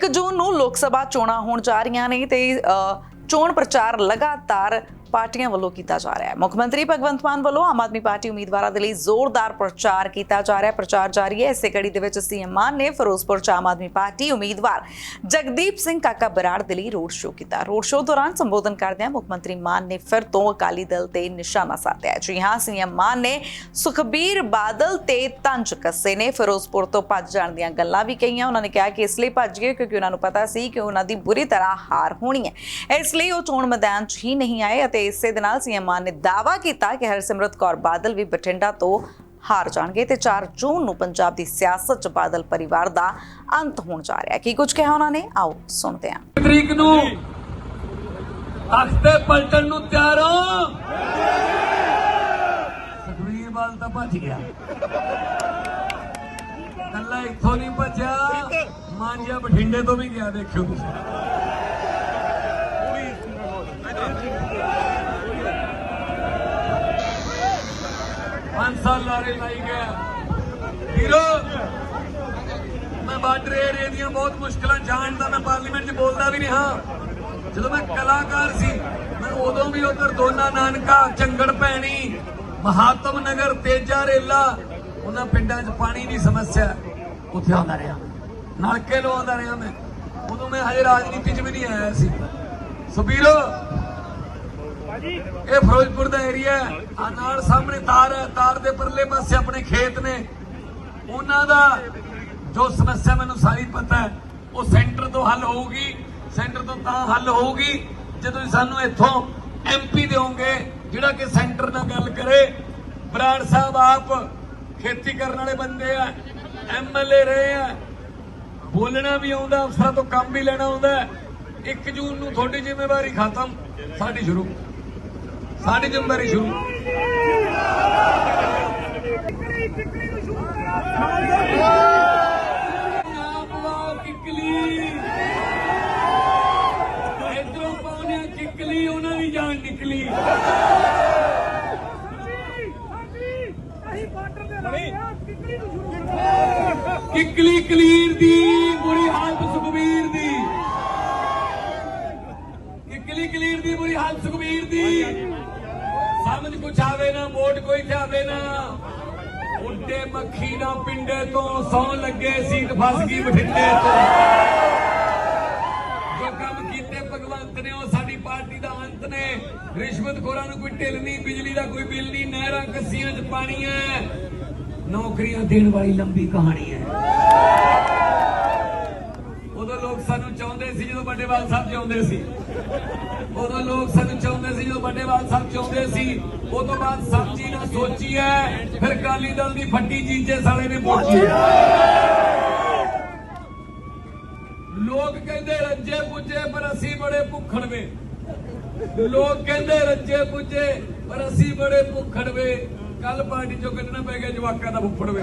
1 ਜੂਨ ਨੂੰ ਲੋਕ ਸਭਾ ਚੋਣਾਂ ਹੋਣ ਜਾ ਰਹੀਆਂ ਨੇ ਤੇ ਅ, ਚੋਣ ਪ੍ਰਚਾਰ ਲਗਾਤਾਰ ਪਾਰਟੀਆਂ ਵੱਲੋਂ ਕੀਤਾ ਜਾ ਰਿਹਾ ਹੈ। ਮੁੱਖ ਮੰਤਰੀ ਭਗਵੰਤ ਮਾਨ ਵੱਲੋਂ ਆਮ ਆਦਮੀ ਪਾਰਟੀ ਉਮੀਦਵਾਰਾਂ ਦੇ ਲਈ ਜ਼ੋਰਦਾਰ ਪ੍ਰਚਾਰ ਕੀਤਾ ਜਾ ਰਿਹਾ ਪ੍ਰਚਾਰ ਜਾਰੀ ਹੈ। ਇਸੇ ਕੜੀ ਦੇ ਵਿੱਚ ਸੀਐਮ ਮਾਨ ਨੇ ਫਿਰੋਜ਼ਪੁਰ ਚ ਆਮ ਆਦਮੀ ਪਾਰਟੀ ਉਮੀਦਵਾਰ ਜਗਦੀਪ ਸਿੰਘ ਕਾਕਾ ਬਰਾੜ ਦੇ ਲਈ ਰੋਡ ਸ਼ੋਅ ਕੀਤਾ। ਰੋਡ ਸ਼ੋਅ ਦੌਰਾਨ ਸੰਬੋਧਨ ਕਰਦਿਆਂ ਮੁੱਖ ਮੰਤਰੀ ਮਾਨ ਨੇ ਫਿਰ ਤੋਂ ਅਕਾਲੀ ਦਲ ਤੇ ਨਿਸ਼ਾਨਾ ਸਾਧਿਆ। ਜੀ ਹਾਂ, ਸੀਐਮ ਮਾਨ ਨੇ ਸੁਖਬੀਰ ਬਾਦਲ ਤੇ ਤੰਜ ਕੱਸੇ ਨੇ। ਫਿਰੋਜ਼ਪੁਰ ਤੋਂ ਭੱਜ ਜਾਣ ਦੀਆਂ ਗੱਲਾਂ ਵੀ ਕਹੀਆਂ। ਉਹਨਾਂ ਨੇ ਕਿਹਾ ਕਿ ਇਸ ਲਈ ਭੱਜ ਗਏ ਕਿਉਂਕਿ ਉਹਨਾਂ ਨੂੰ ਪਤਾ ਸੀ ਕਿ ਉਹਨਾਂ ਦੀ ਬੁਰੀ ਤਰ੍ਹਾਂ ਹਾਰ ਹੋਣੀ ਹੈ। ਇਸ ਲਈ ਉਹ ਚੋਣ ਮੈਦਾਨ 'ਚ ਹੀ ਨਹੀਂ ਆਏ ਅਤੇ ਇਸੇ ਦੇ ਨਾਲ ਸੀਐਮ ਮਾਨ ਨੇ ਦਾਅਵਾ ਕੀਤਾ ਕਿ ਹਰਸਿਮਰਤ ਕੌਰ ਬਾਦਲ ਵੀ ਬਠਿੰਡਾ ਤੋਂ ਹਾਰ ਜਾਣਗੇ ਤੇ 4 ਜੂਨ ਨੂੰ ਪੰਜਾਬ ਦੀ ਸਿਆਸਤ 'ਚ ਬਾਦਲ ਪਰਿਵਾਰ ਦਾ ਅੰਤ ਹੋਣ ਜਾ ਰਿਹਾ ਹੈ। ਕੀ ਕੁਝ ਕਿਹਾ ਉਹਨਾਂ ਨੇ? ਆਓ ਸੁਣਦੇ ਹਾਂ। ਤਰੀਕ ਨੂੰ ਤਖਤੇ ਪਲਟਣ ਨੂੰ ਤਿਆਰ ਹੋ। ਸੁਖਬੀਰ ਬਾਲ ਤਾਂ ਭੱਜ ਗਿਆ। ਕੱਲਾ ਇੱਥੋਂ ਨਹੀਂ ਭੱਜਿਆ। ਮਾਂਜਿਆ ਬਠਿੰਡੇ ਤੋਂ ਵੀ ਗਿਆ, ਦੇਖਿਓ ਤੁਸੀਂ। ਪੰਜ ਸਾਲ ਲਾਰੇ ਲਾਈ ਗਿਆ ਵੀਰੋ ਮੈਂ ਬਾਰਡਰ ਏਰੀਆ ਦੀਆਂ ਬਹੁਤ ਮੁਸ਼ਕਲਾਂ ਜਾਣਦਾ, ਮੈਂ ਪਾਰਲੀਮੈਂਟ 'ਚ ਬੋਲਦਾ ਵੀ ਨਹੀਂ, ਹਾਂ। ਜਦੋਂ ਮੈਂ ਕਲਾਕਾਰ ਸੀ, ਮੈਂ ਉਦੋਂ ਵੀ ਉਧਰ ਦੋਨਾ ਨਾਨਕਾ ਚੰਗੜ ਭੈਣੀ ਮਹਾਤਮ ਨਗਰ, ਤੇਜਾ ਰੇਲਾ, ਉਹਨਾਂ ਪਿੰਡਾਂ 'ਚ ਪਾਣੀ ਦੀ ਸਮੱਸਿਆ, ਉੱਥੇ ਆਉਂਦਾ ਰਿਹਾ ਨਲਕੇ ਲਵਾਉਂਦਾ ਰਿਹਾ ਮੈਂ। ਉਦੋਂ ਮੈਂ ਹਜੇ ਰਾਜਨੀਤੀ 'ਚ ਵੀ ਨਹੀਂ ਆਇਆ ਸੀ। ਸੋ ਇਹ ਫਿਰੋਜ਼ਪੁਰ ਦਾ ਏਰੀਆ ਆ ਨਾਲ ਸਾਹਮਣੇ ਤਾਰ ਹੈ। ਤਾਰ ਦੇ ਪਰਲੇ ਪਾਸੇ ਆਪਣੇ ਖੇਤ ਨੇ। ਉਹਨਾਂ ਦਾ ਜੋ ਸਮੱਸਿਆ ਮੈਨੂੰ ਸਾਰੀ ਪਤਾ ਹੈ, ਉਹ ਸੈਂਟਰ ਤੋਂ ਹੱਲ ਹੋਊਗੀ। ਸੈਂਟਰ ਤੋਂ ਤਾਂ ਹੱਲ ਹੋਊਗੀ, ਜਦੋਂ ਸਾਨੂੰ ਇੱਥੋਂ ਐਮਪੀ ਦਿਓਗੇ, ਜਿਹੜਾ ਕਿ ਸੈਂਟਰ ਨਾਲ ਗੱਲ ਕਰੇ। ਬਰਾੜ ਸਾਹਿਬ ਆਪ ਖੇਤੀ ਕਰਨ ਵਾਲੇ ਬੰਦੇ ਆ ਐਮਐਲਏ ਰਹੇ ਆ। ਬੋਲਣਾ ਵੀ ਆਉਂਦਾ, ਅਫਸਰਾਂ ਤੋਂ ਕੰਮ ਵੀ ਲੈਣਾ ਆਉਂਦਾ। 1 ਜੂਨ ਨੂੰ ਤੁਹਾਡੀ ਜ਼ਿੰਮੇਵਾਰੀ ਖਤਮ, ਸਾਡੀ ਸ਼ੁਰੂ। ਸਾਡੇ ਜ਼ਿੰਮੇਵਾਰੀ ਸ਼ੁਰੂ ਇਧਰੋਂ ਪਾਉਣੇ ਕਿਕਲੀ, ਉਹਨਾਂ ਦੀ ਜਾਨ ਨਿਕਲੀ। ਕਿਕਲੀ ਕਲੀਰ ਦੀ, ਬੁਰੀ ਹਾਲਤ ਸੁਖਬੀਰ ਦੀ। ਕਿਕਲੀ ਕਲੀਰ ਦੀ, ਬੁਰੀ ਹਾਲਤ ਸੁਖਬੀਰ ਦੀ। ਸਮਝ ਕੁਛ ਆਵੇ ਨਾ ਵੋਟ ਕੋਈ ਜਾਵੇ ਨਾ। ਉੱਡੇ ਮੱਖੀ ਨਾ ਪਿੰਡੇ ਤੋਂ ਸੌ ਲੱਗੇ ਸੀਟ ਫਸ ਗਈ ਬਠਿੰਡੇ ਤੋਂ। ਜੋ ਕੰਮ ਕੀਤੇ ਭਗਵੰਤ ਨੇ, ਉਹ ਸਾਡੀ ਪਾਰਟੀ ਦਾ ਅੰਤ ਨੇ। ਰਿਸ਼ਵਤਖੋਰਾਂ ਨੂੰ ਕੋਈ ਢਿੱਲ ਨਹੀਂ, ਬਿਜਲੀ ਦਾ ਕੋਈ ਬਿੱਲ ਨਹੀਂ, ਨਹਿਰਾਂ, ਕੱਸੀਆਂ 'ਚ ਪਾਣੀ ਹੈ। ਨੌਕਰੀਆਂ ਦੇਣ ਵਾਲੀ ਲੰਬੀ ਕਹਾਣੀ ਹੈ। ਸਾਨੂੰ ਚਾਹੁੰਦੇ ਸੀ ਜਦੋਂ ਵੱਡੇਵਾਲ ਸਾਹਿਬ ਜਿਉਂਦੇ ਸੀ। ਉਦੋਂ ਲੋਕ ਸਾਨੂੰ ਚਾਹੁੰਦੇ ਸੀ ਜਦੋਂ ਵੱਡੇਵਾਲ ਸਾਹਿਬ ਚਾਹੁੰਦੇ ਸੀ। ਉਹ ਤੋਂ ਬਾਅਦ ਸਬਜੀ ਨਾ ਸੋਚੀ ਹੈ ਫਿਰ ਕਾਲੀ ਦਲ ਦੀ ਫੱਟੀ ਜੀਜੇ ਸਾਲੇ ਨੇ ਪੋਚੀ ਲੋਕ ਕਹਿੰਦੇ ਰੱਜੇ ਪੁੱਜੇ ਪਰ ਅਸੀਂ ਬੜੇ ਭੁੱਖਣ ਵੇ। ਲੋਕ ਕਹਿੰਦੇ ਰੱਜੇ ਪੁੱਜੇ ਪਰ ਅਸੀਂ ਬੜੇ ਭੁੱਖਣ ਵੇ। ਕੱਲ ਪਾਰਟੀ ਚੋਂ ਕੱਢਣਾ ਪੈ ਗਿਆ ਜਵਾਕਾਂ ਦਾ ਫੁੱਫੜ ਵੇ।